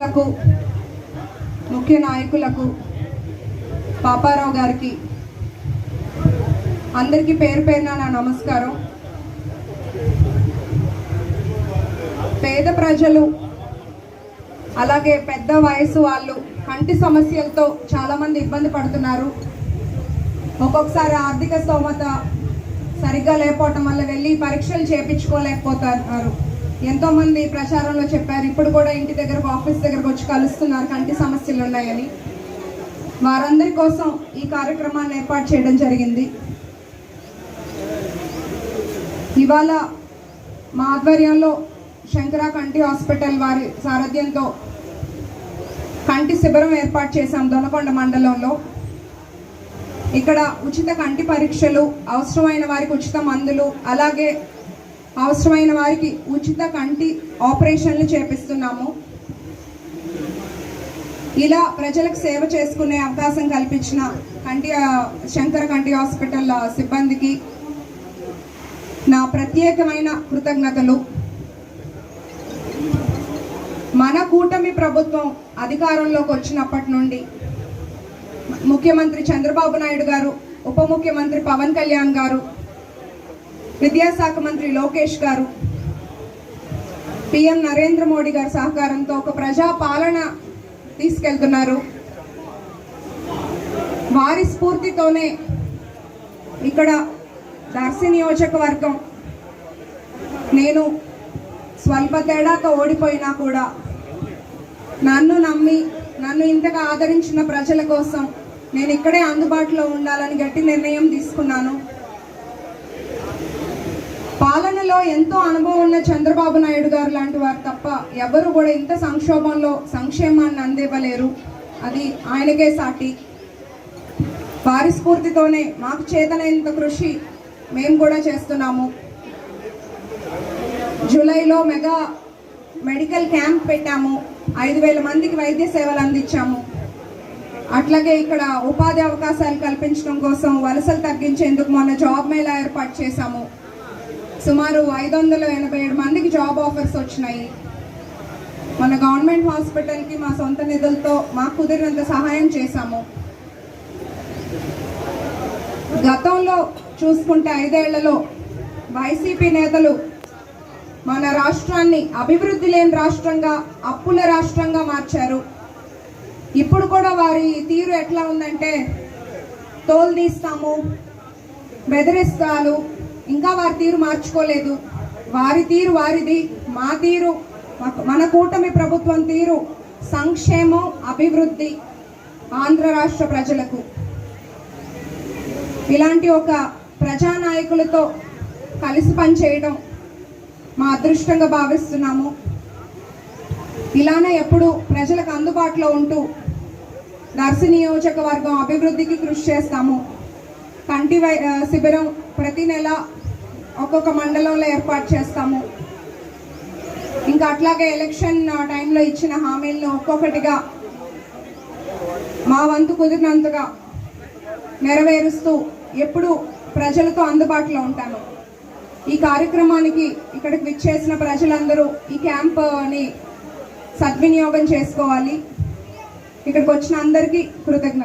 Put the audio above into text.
లకు ముఖ్య నాయకులకు పాపారావు గారికి అందరికీ పేరు పేరున నా నమస్కారం. పేద ప్రజలు అలాగే పెద్ద వయసు వాళ్ళు కంటి సమస్యలతో చాలామంది ఇబ్బంది పడుతున్నారు. ఒక్కొక్కసారి ఆర్థిక స్తోమత సరిగ్గా లేకపోవటం వల్ల వెళ్ళి పరీక్షలు చేయించుకోలేకపోతున్నారు ఎంతో మంది ప్రచారంలో చెప్పారు ఇప్పుడు కూడా ఇంటి దగ్గరకు ఆఫీస్ దగ్గరకు వచ్చి కలుస్తున్నారు కంటి సమస్యలు ఉన్నాయని. వారందరి కోసం ఈ కార్యక్రమాన్ని ఏర్పాటు చేయడం జరిగింది. ఇవాళ మా ఆధ్వర్యంలో శంకర కంటి హాస్పిటల్ వారి సారథ్యంతో కంటి శిబిరం ఏర్పాటు చేశాం దొనకొండ మండలంలో. ఇక్కడ ఉచిత కంటి పరీక్షలు అవసరమైన వారికి ఉచిత మందులు అలాగే అవసరమైన వారికి ఉచిత కంటి ఆపరేషన్లు చేపిస్తున్నాము. ఇలా ప్రజలకు సేవ చేసుకునే అవకాశం కల్పించిన కంటి శంకర కంటి హాస్పిటల్ సిబ్బందికి నా ప్రత్యేకమైన కృతజ్ఞతలు. మన కూటమి ప్రభుత్వం అధికారంలోకి వచ్చినప్పటి నుండి ముఖ్యమంత్రి చంద్రబాబు నాయుడు గారు ఉప ముఖ్యమంత్రి పవన్ కళ్యాణ్ గారు విద్యాశాఖ మంత్రి లోకేష్ గారు పిఎం నరేంద్ర మోడీ గారి సహకారంతో ఒక ప్రజా పాలన తీసుకెళ్తున్నారు. వారి స్ఫూర్తితోనే ఇక్కడ దర్శి నియోజకవర్గం. నేను స్వల్ప తేడాతో ఓడిపోయినా కూడా నన్ను నమ్మి నన్ను ఇంతగా ఆదరించిన ప్రజల కోసం నేను ఇక్కడే అందుబాటులో ఉండాలని గట్టి నిర్ణయం తీసుకున్నాను. పాలనలో ఎంతో అనుభవం ఉన్న చంద్రబాబు నాయుడు గారు లాంటి వారు తప్ప ఎవరు కూడా ఇంత సంక్షోభంలో సంక్షేమాన్ని అందివ్వలేరు. అది ఆయనకే సాటి. వారి స్ఫూర్తితోనే మాకు చేతనైనంత కృషి మేము కూడా చేస్తున్నాము. జూలైలో మెగా మెడికల్ క్యాంప్ పెట్టాము. ఐదు వేల మందికి వైద్య సేవలు అందించాము. అట్లాగే ఇక్కడ ఉపాధి అవకాశాలు కల్పించడం కోసం వలసలు తగ్గించేందుకు మొన్న జాబ్ మేళా ఏర్పాటు చేశాము. సుమారు ఐదు వందల ఎనభై ఏడు మందికి జాబ్ ఆఫర్స్ వచ్చినాయి. మన గవర్నమెంట్ హాస్పిటల్కి మా సొంత నిధులతో మాకు కుదిరినంత సహాయం చేశాము. గతంలో చూసుకుంటే ఐదేళ్ళలో వైసీపీ నేతలు మన రాష్ట్రాన్ని అభివృద్ధి లేని రాష్ట్రంగా అప్పుల రాష్ట్రంగా మార్చారు. ఇప్పుడు కూడా వారి తీరు ఎట్లా ఉందంటే తోలు తీస్తాము బెదిరిస్తాలు ఇంకా వారి తీరు మార్చుకోలేదు. వారి తీరు వారిది మా తీరు మన కూటమి ప్రభుత్వం తీరు సంక్షేమం అభివృద్ధి ఆంధ్ర రాష్ట్ర ప్రజలకు. ఇలాంటి ఒక ప్రజానాయకులతో కలిసి పనిచేయడం మా అదృష్టంగా భావిస్తున్నాము. ఇలానే ఎప్పుడు ప్రజలకు అందుబాటులో ఉంటూ దర్శి నియోజకవర్గం అభివృద్ధికి కృషి చేస్తాము. కంటి వై శిబిరం ప్రతి నెల ఒక్కొక్క మండలంలో ఏర్పాటు చేస్తాము. ఇంకా అట్లాగే ఎలక్షన్ టైంలో ఇచ్చిన హామీలను ఒక్కొక్కటిగా మా వంతు కుదిరినంతగా నెరవేరుస్తూ ఎప్పుడు ప్రజలతో అందుబాటులో ఉంటాను. ఈ కార్యక్రమానికి ఇక్కడికి విచ్చేసిన ప్రజలందరూ ఈ క్యాంప్ని సద్వినియోగం చేసుకోవాలి. ఇక్కడికి వచ్చిన అందరికీ కృతజ్ఞత